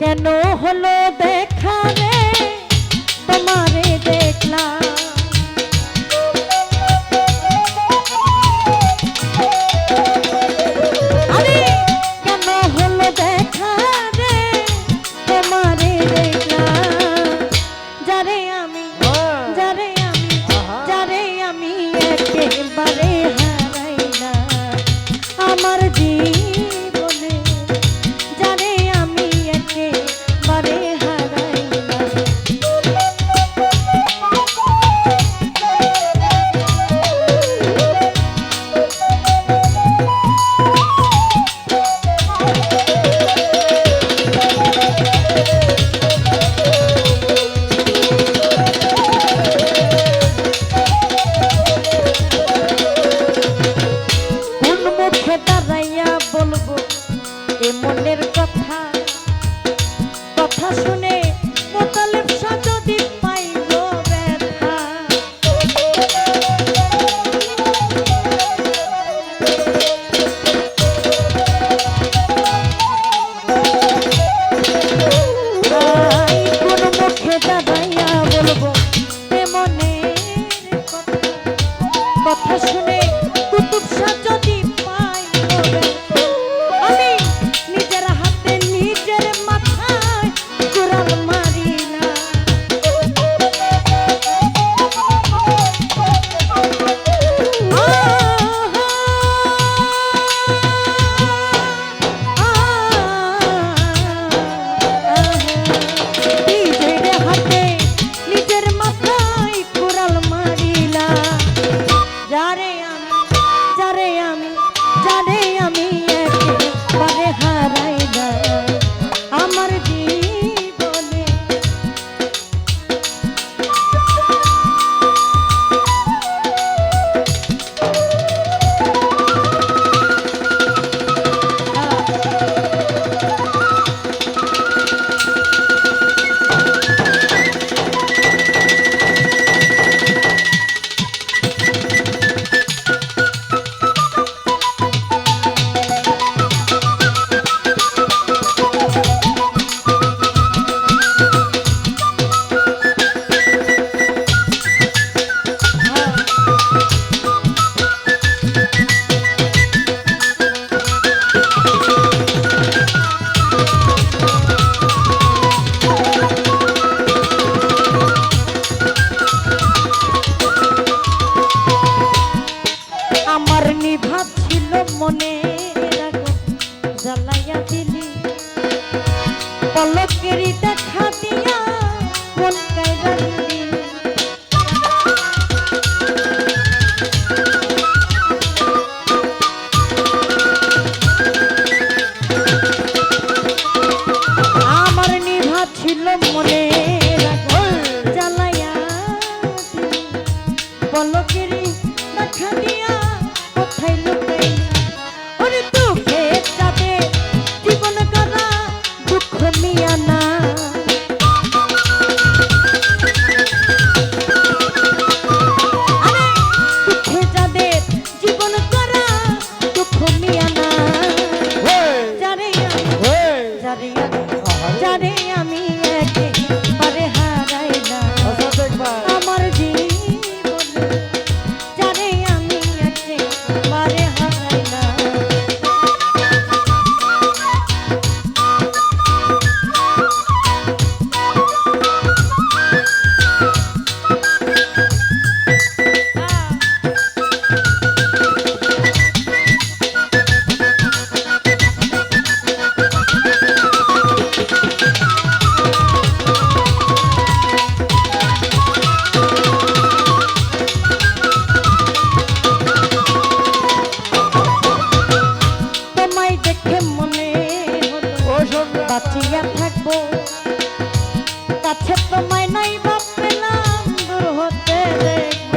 কেন হলো দেখা তোমারে দেখলাম। যারে আমি হ্যাঁ। যারে আমি একেবারে জানে Thank you. दे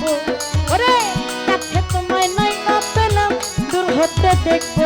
দেখব ওরে কাছে তোমায় নাই না পেলাম। দূর হতে দেখব।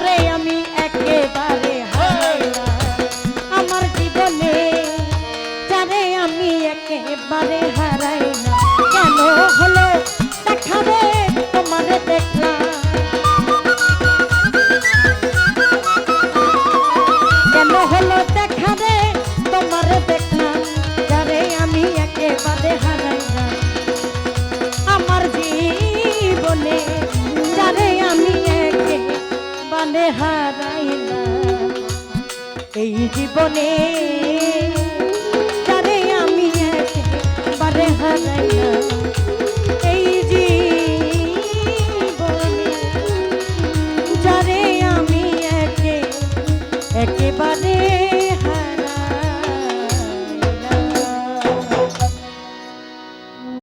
তোরে আমি একেবারে আমার জীবনে যারে আমি একেবারে হারাই এই জীবনে আমি একবারে হারাই এই জীবনে আমি একে একেবারে